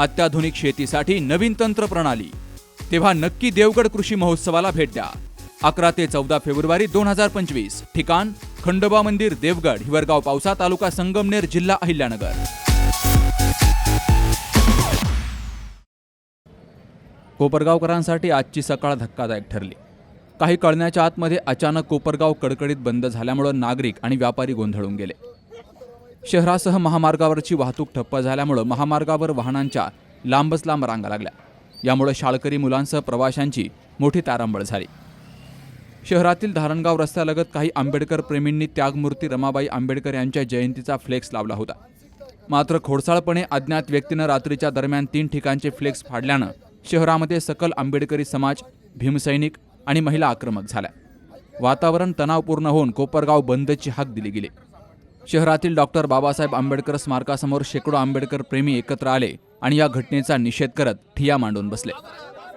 अत्याधुनिक शेतीसाठी नवीन तंत्र प्रणाली तेव्हा नक्की देवगड कृषी महोत्सवाला भेट द्या. अकरा ते चौदा फेब्रुवारी दोन हजार पंचवीस ठिकाण खंडोबा मंदिर देवगड हिवरगाव पावसा तालुका संगमनेर जिल्हा अहिल्यानगर. कोपरगावकरांसाठी आजची सकाळ धक्कादायक ठरली. काही कळण्याच्या आतमध्ये अचानक कोपरगाव कडकडीत बंद झाल्यामुळं नागरिक आणि व्यापारी गोंधळून गेले. शहरासह महामार्गावरची वाहतूक ठप्प झाल्यामुळं महामार्गावर वाहनांच्या लांबच लांब रांगा लागल्या. यामुळे शाळकरी मुलांसह प्रवाशांची मोठी तारांबळ झाली. शहरातील धारणगाव रस्त्यालगत काही आंबेडकर प्रेमींनी त्यागमूर्ती रमाबाई आंबेडकर यांच्या जयंतीचा फ्लेक्स लावला होता. मात्र खोडसाळपणे अज्ञात व्यक्तीनं रात्रीच्या दरम्यान तीन ठिकाणचे फ्लेक्स फाडल्यानं शहरामध्ये सकल आंबेडकरी समाज भीमसैनिक आणि महिला आक्रमक झाल्या. वातावरण तणावपूर्ण होऊन कोपरगाव बंदची हाक दिली गेली. शहरातील डॉक्टर बाबासाहेब आंबेडकर स्मारकासमोर शेकडो आंबेडकर प्रेमी एकत्र आले आणि या घटनेचा निषेध करत ठिया मांडून बसले.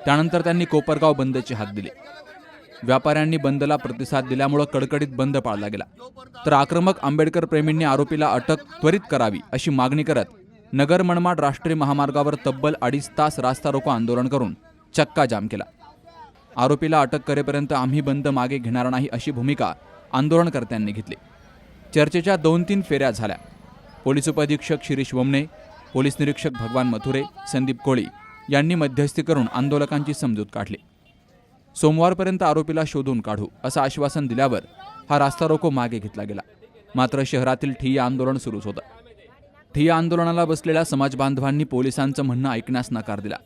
त्यानंतर त्यांनी कोपरगाव बंदचे हात दिले. व्यापाऱ्यांनी बंदला प्रतिसाद दिल्यामुळं कडकडीत बंद पाळला गेला. तर आक्रमक आंबेडकर प्रेमींनी आरोपीला अटक त्वरित करावी अशी मागणी करत नगर मनमाड राष्ट्रीय महामार्गावर तब्बल अडीच तास रास्ता रोको आंदोलन करून चक्का जाम केला. आरोपीला अटक करेपर्यंत आम्ही बंद मागे घेणार नाही अशी भूमिका आंदोलनकर्त्यांनी घेतली. चर्चेच्या दोन तीन फेऱ्या झाल्या. पोलीस उपअधीक्षक शिरीष वमने पोलीस निरीक्षक भगवान मथुरे संदीप कोळी यांनी मध्यस्थी करून आंदोलकांची समजूत काढली. सोमवारपर्यंत आरोपीला शोधून काढू असं आश्वासन दिल्यावर हा रास्ता रोको मागे घेतला गेला. मात्र शहरातील ठिय्या आंदोलन सुरूच होतं. ठिय्या आंदोलनाला बसलेल्या समाजबांधवांनी पोलिसांचं म्हणणं ऐकण्यास नकार दिला.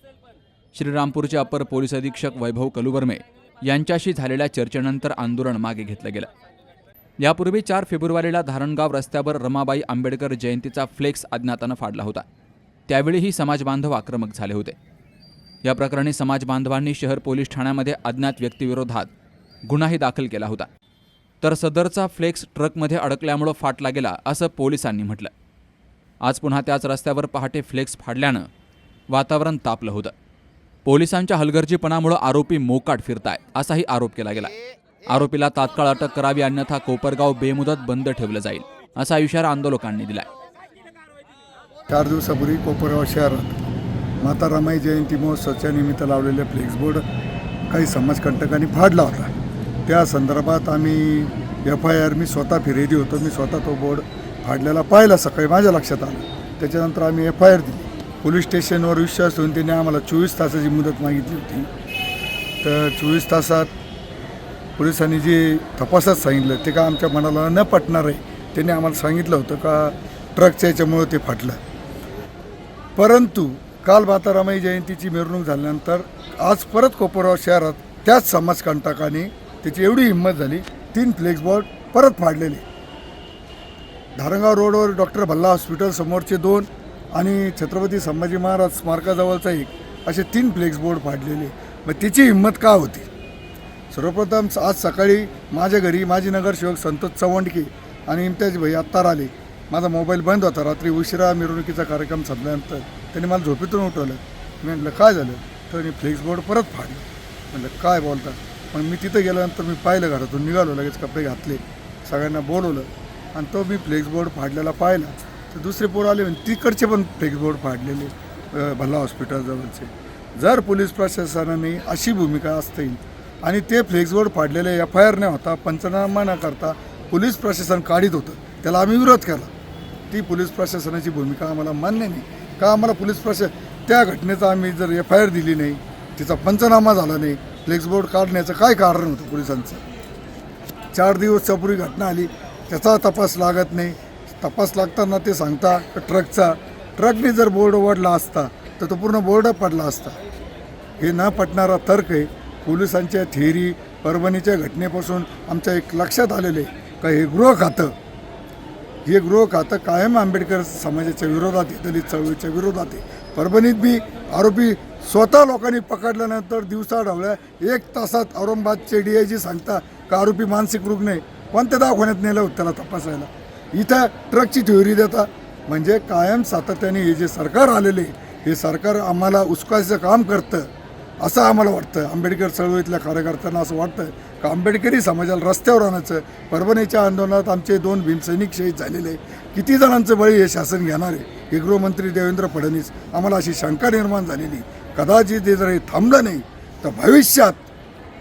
श्रीरामपूरचे अपर पोलीस अधीक्षक वैभव कलुवर्मे यांच्याशी झालेल्या चर्चेनंतर आंदोलन मागे घेतलं गेलं. यापूर्वी चार फेब्रुवारीला धारणगाव रस्त्यावर रमाबाई आंबेडकर जयंतीचा फ्लेक्स अज्ञातानं फाडला होता. त्यावेळीही समाजबांधव आक्रमक झाले होते. या प्रकरणी समाजबांधवांनी शहर पोलीस ठाण्यामध्ये अज्ञात व्यक्तीविरोधात गुन्हाही दाखल केला होता. तर सदरचा फ्लेक्स ट्रकमध्ये अडकल्यामुळं फाटला गेला असं पोलिसांनी म्हटलं. आज पुन्हा त्याच रस्त्यावर पहाटे फ्लेक्स फाडल्यानं वातावरण तापलं होतं. पोलिसांच्या हलगर्जीपणामुळं आरोपी मोकाट फिरताय असाही आरोप केला गेला. आरोपीला तात्काळ अटक करावी अन्यथा कोपरगाव बेमुदत बंद ठेवलं जाईल असा इशारा आंदोलकांनी दिलाय. चार दिवसापूर्वी कोपरगाव शहरात माता रमाई जयंती महोत्सवाच्या निमित्त लावलेले फ्लेक्स बोर्ड काही समाजकंटकांनी फाडला होता. त्या संदर्भात आम्ही एफ आय आर मी स्वतः फिरेदी होतो मी स्वतः तो बोर्ड फाडलेला पाहिला सकाळी माझ्या लक्षात आलं. त्याच्यानंतर आम्ही एफ आय आर दिली. पोलीस स्टेशनवर विश्वास ठेवून त्यांनी आम्हाला चोवीस तासाची मुदत मागितली होती. तर चोवीस तासात पोलिसांनी जे तपासात सांगितलं ते का आमच्या मनाला न पटणार आहे त्यांनी आम्हाला सांगितलं होतं का ट्रकच्या याच्यामुळं ते फाटलं. परंतु काल मातारामाई जयंतीची मिरवणूक झाल्यानंतर आज परत कोपरगाव शहरात त्याच समाजकंटकाने त्याची एवढी हिंमत झाली तीन फ्लेक्सबॉर्ड परत फाडलेले. धारणगाव रोडवर डॉक्टर भल्ला हॉस्पिटल समोरचे दोन आणि छत्रपती संभाजी महाराज स्मारकाजवळचा एक असे तीन फ्लेक्सबोर्ड फाडलेले. मग त्याची हिंमत का होती? सर्वप्रथम आज सकाळी माझ्या घरी माजी नगरसेवक संतोष चवंडके आणि इम्तियाज भाई आत्तार आले. माझा मोबाईल बंद होता. रात्री उशिरा मिरवणुकीचा कार्यक्रम संपल्यानंतर त्यांनी मला झोपेतून उठवलं. मी म्हटलं काय झालं? तर मी फ्लेक्स बोर्ड परत फाडलं. म्हटलं काय बोलता? पण मी तिथं गेल्यानंतर मी पाहिलं घरातून निघालो लगेच कपडे घातले. सगळ्यांना बोलवलं आणि तो मी फ्लेक्स बोर्ड फाडलेला पाहिला. तर दुसरे पोरं आले म्हणजे तिकडचे पण फ्लेक्स बोर्ड फाडलेले भल्ला हॉस्पिटलजवळचे. जर पोलीस प्रशासनाने अशी भूमिका असतील आणि ते फ्लेक्सवर पाडलेले एफ आय आर न होता पंचनामा न करता पोलीस प्रशासन काढीत होतं. त्याला आम्ही विरोध केला. ती पोलीस प्रशासनाची भूमिका आम्हाला मान्य नाही. का आम्हाला पोलीस प्रशासन त्या घटनेचा आम्ही जर एफ आय आर दिली नाही तिचा पंचनामा झाला नाही फ्लेक्स बोर्ड काढण्याचं काय कारण होतं पोलिसांचं? चार दिवसापूर्वी घटना आली. त्याचा तपास लागत नाही. तपास लागताना ते सांगता ट्रकचा ट्रकने जर बोर्ड ओढला असता तर तो पूर्ण बोर्ड पडला असता. हे न पटणारा तर्क आहे. पोलिसांच्या थेरी परभणीच्या घटनेपासून आमच्या एक लक्षात आलेले का हे गृह खातं हे गृह खातं कायम आंबेडकर समाजाच्या विरोधात आहे दलित चळवळीच्या विरोधात आहे. परभणीत बी आरोपी स्वतः लोकांनी पकडल्यानंतर दिवसा ढवळ्या एक तासात औरंगाबादचे डी आय जी सांगता का आरोपी मानसिक रुग्ण आहे? कोणत्या दवाखान्यात नेलं होतं त्याला तपासायला? इथं ट्रकची थेअरी देता म्हणजे कायम सातत्याने हे जे सरकार आलेले हे सरकार आम्हाला उचकायचं काम करतं. असं आम्हाला वाटतं. आंबेडकर चळवळीतल्या कार्यकर्त्यांना असं वाटतं का आंबेडकरी समाजाला रस्त्यावर आणायचं. परभणीच्या आंदोलनात आमचे दोन भीमसैनिक शहीद झालेले किती जणांचं बळी हे शासन घेणार आहे? हे गृहमंत्री देवेंद्र फडणवीस आम्हाला अशी शंका निर्माण झालेली कदाचित जे जर हे थांबलं नाही तर भविष्यात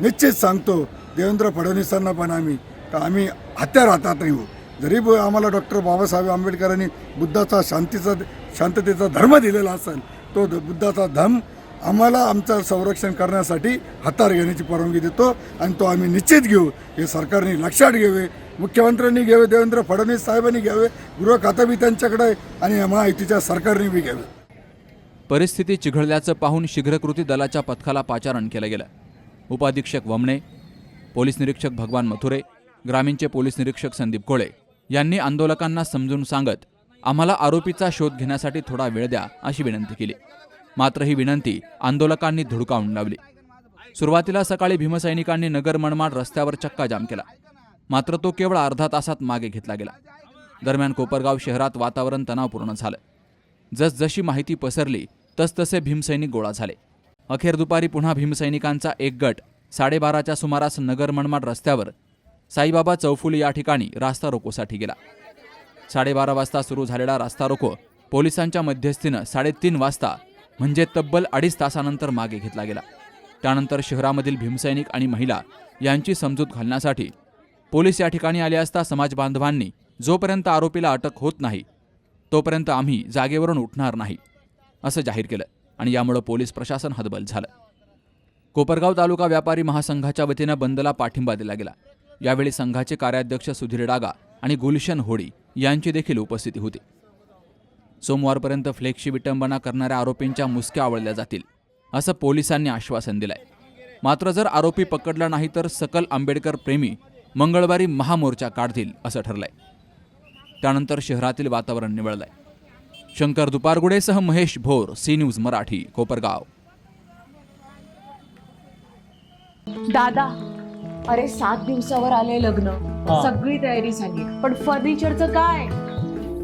निश्चित सांगतो देवेंद्र फडणवीसांना पण आम्ही का आम्ही हत्यार हातात येऊ हो. जरी आम्हाला डॉक्टर बाबासाहेब आंबेडकरांनी बुद्धाचा शांतीचा शांततेचा धर्म दिलेला असेल तो बुद्धाचा धर्म आम्हाला आमचं संरक्षण करण्यासाठी हातार घेण्याची परवानगी देतो आणि तो आम्ही निश्चित घेऊ. हे सरकारने लक्षात घ्यावे मुख्यमंत्र्यांनी घ्यावे देवेंद्र फडणवीस साहेबांनी घ्यावे गृह खातं बी त्यांच्याकडे आणि महायुतीच्या सरकारने बी घ्यावे. परिस्थिती चिघळल्याचं पाहून शीघ्रकृती दलाच्या पथकाला पाचारण केलं गेलं. उपाधीक्षक वमणे पोलीस निरीक्षक भगवान मथुरे ग्रामीणचे पोलीस निरीक्षक संदीप कोळे यांनी आंदोलकांना समजून सांगत आम्हाला आरोपीचा शोध घेण्यासाठी थोडा वेळ द्या अशी विनंती केली. मात्र ही विनंती आंदोलकांनी धुडकावून लावली. सुरुवातीला सकाळी भीमसैनिकांनी नगर मनमाड रस्त्यावर चक्का जाम केला. मात्र तो केवळ अर्धा तासात मागे घेतला गेला. दरम्यान कोपरगाव शहरात वातावरण तणावपूर्ण झालं. जसजशी माहिती पसरली तसतसे भीमसैनिक गोळा झाले. अखेर दुपारी पुन्हा भीमसैनिकांचा एक गट साडेबाराच्या सुमारास नगर मनमाड रस्त्यावर साईबाबा चौफुली या ठिकाणी रास्ता रोकोसाठी गेला. साडेबारा वाजता सुरू झालेला रास्ता रोको पोलिसांच्या मध्यस्थीनं साडेतीन वाजता म्हणजे तब्बल अडीच तासानंतर मागे घेतला गेला. त्यानंतर शहरामधील भीमसैनिक आणि महिला यांची समजूत घालण्यासाठी पोलीस या ठिकाणी आले असता समाज बांधवांनी जोपर्यंत आरोपीला अटक होत नाही तोपर्यंत आम्ही जागेवरून उठणार नाही असं जाहीर केलं आणि यामुळं पोलीस प्रशासन हतबल झालं. कोपरगाव तालुका व्यापारी महासंघाच्या वतीनं बंदला पाठिंबा दिला गेला. यावेळी संघाचे कार्याध्यक्ष सुधीर डागा आणि गुलशन होडी यांची देखील उपस्थिती होती. सोमवारपर्यंत फ्लेक्सची विटंबना करणाऱ्या आरोपींच्या मुसक्या आवळल्या जातील असं पोलिसांनी आश्वासन दिलंय. मात्र जर आरोपी पकडला नाही तर सकल आंबेडकर प्रेमी मंगळवारी महामोर्चा काढतील असं ठरलंय. त्यानंतर शहरातील वातावरण निवळलंय. शंकर दुपारगुडेसह महेश भोर सी न्यूज मराठी कोपरगाव. दादा अरे सात दिवसावर आले लग्न. सगळी तयारी झाली पण फर्निचरचं काय?